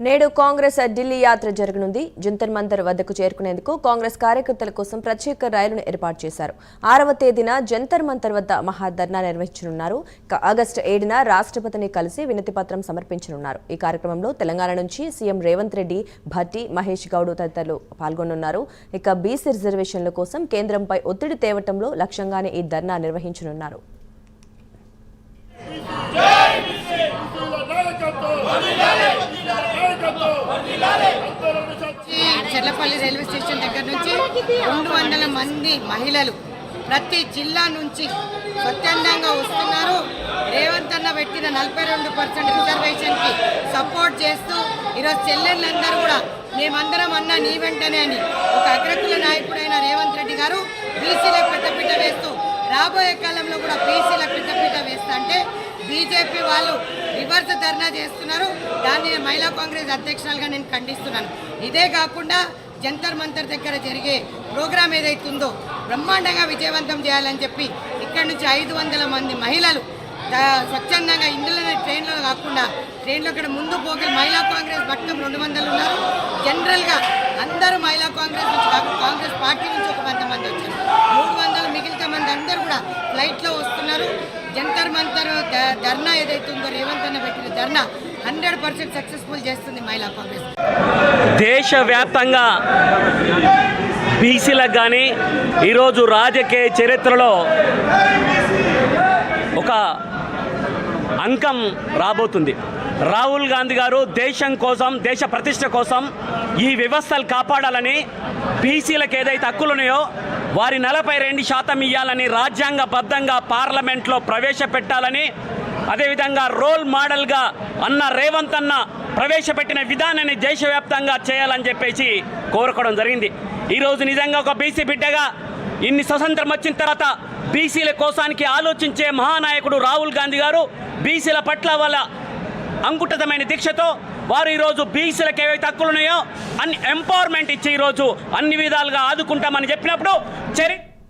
నేడు కాంగ్రెస్ ఢిల్లీ యాత్ర జరగనుంది. జంతర్ మంతర్ వద్దకు చేరుకునేందుకు కాంగ్రెస్ కార్యకర్తల కోసం ప్రత్యేక రైలును ఏర్పాటు చేశారు. ఆరవ తేదీన జంతర్ మంతర్ వద్ద మహాధర్నా నిర్వహించనున్నారు. ఆగస్టు ఏడున రాష్ట్రపతిని కలిసి వినతి పత్రం సమర్పించనున్నారు. ఈ కార్యక్రమంలో తెలంగాణ నుంచి సీఎం రేవంత్ రెడ్డి భట్టి మహేష్ గౌడ్ తదితరులు పాల్గొనున్నారు ఇక బీసీ రిజర్వేషన్ల కోసం కేంద్రంపై ఒత్తిడి తేవటంలో లక్ష్యంగానే ఈ ధర్నా నిర్వహించనున్నారు. చెర్లపల్లి రైల్వే స్టేషన్ దగ్గర నుంచి రెండు వందల మంది మహిళలు ప్రతి జిల్లా నుంచి స్వచ్ఛందంగా వస్తున్నారు. రేవంత్ అన్న పెట్టిన నలభై రెండు పర్సెంట్ రిజర్వేషన్కి సపోర్ట్ చేస్తూ ఈరోజు చెల్లెళ్ళందరూ కూడా మేమందరం అన్నా నీ వెంటనే అని ఒక అగ్రకుల నాయకుడైన రేవంత్ రెడ్డి గారు బీసీలకు పెద్దపీట వేస్తూ రాబోయే కాలంలో కూడా బీసీలకు పెద్దపీట వేస్తా అంటే బీజేపీ వాళ్ళు రివర్స్ ధర్నా చేస్తున్నారు. దాన్ని మహిళా కాంగ్రెస్ అధ్యక్షురాలుగా నేను ఖండిస్తున్నాను. ఇదే కాకుండా జంతర్ మంతర్ దగ్గర జరిగే ప్రోగ్రాం ఏదైతుందో బ్రహ్మాండంగా విజయవంతం చేయాలని చెప్పి ఇక్కడ నుంచి ఐదు వందల మంది మహిళలు స్వచ్ఛందంగా ఇందులోనే ట్రైన్లో కాకుండా ట్రైన్లో ఇక్కడ ముందు పోగి మహిళా కాంగ్రెస్ మొత్తం రెండు వందలు ఉన్నారు. జనరల్గా అందరూ మహిళా కాంగ్రెస్ నుంచి కాంగ్రెస్ పార్టీ నుంచి ఒక వంద మంది వచ్చారు. మూడు వందలు మిగిలిన మంది అందరూ కూడా ఫ్లైట్లో వస్తున్నారు. జంతర్ మంతర్ ధర్నా ఏదైతే ఉందో రేవంత్ అన్న పెట్టిన ధర్నా హండ్రెడ్ పర్సెంట్ సక్సెస్ఫుల్ చేస్తుంది మహిళా కాంగ్రెస్. దేశవ్యాప్తంగా బీసీలకు కానీ ఈరోజు రాజకీయ చరిత్రలో ఒక అంకం రాబోతుంది. రాహుల్ గాంధీ గారు దేశం కోసం దేశ ప్రతిష్ట కోసం ఈ వ్యవస్థలు కాపాడాలని బీసీలకు ఏదైతే హక్కులు ఉన్నాయో వారి నలభై రెండు శాతం ఇవ్వాలని రాజ్యాంగబద్ధంగా పార్లమెంట్లో ప్రవేశపెట్టాలని అదేవిధంగా రోల్ మోడల్గా అన్న రేవంత్ అన్న ప్రవేశపెట్టిన విధానాన్ని దేశవ్యాప్తంగా చేయాలని చెప్పేసి కోరుకోవడం జరిగింది. ఈరోజు నిజంగా ఒక బీసీ బిడ్డగా ఇన్ని స్వతంత్రం వచ్చిన తర్వాత బీసీల కోసానికి ఆలోచించే మహానాయకుడు రాహుల్ గాంధీ గారు బీసీల పట్ల వాళ్ళ అంకుటితమైన దీక్షతో వారు ఈరోజు బీసీలకు ఏవైతే హక్కులు ఉన్నాయో అన్ని ఎంపవర్మెంట్ ఇచ్చి ఈరోజు అన్ని విధాలుగా ఆదుకుంటామని చెప్పినప్పుడు చరి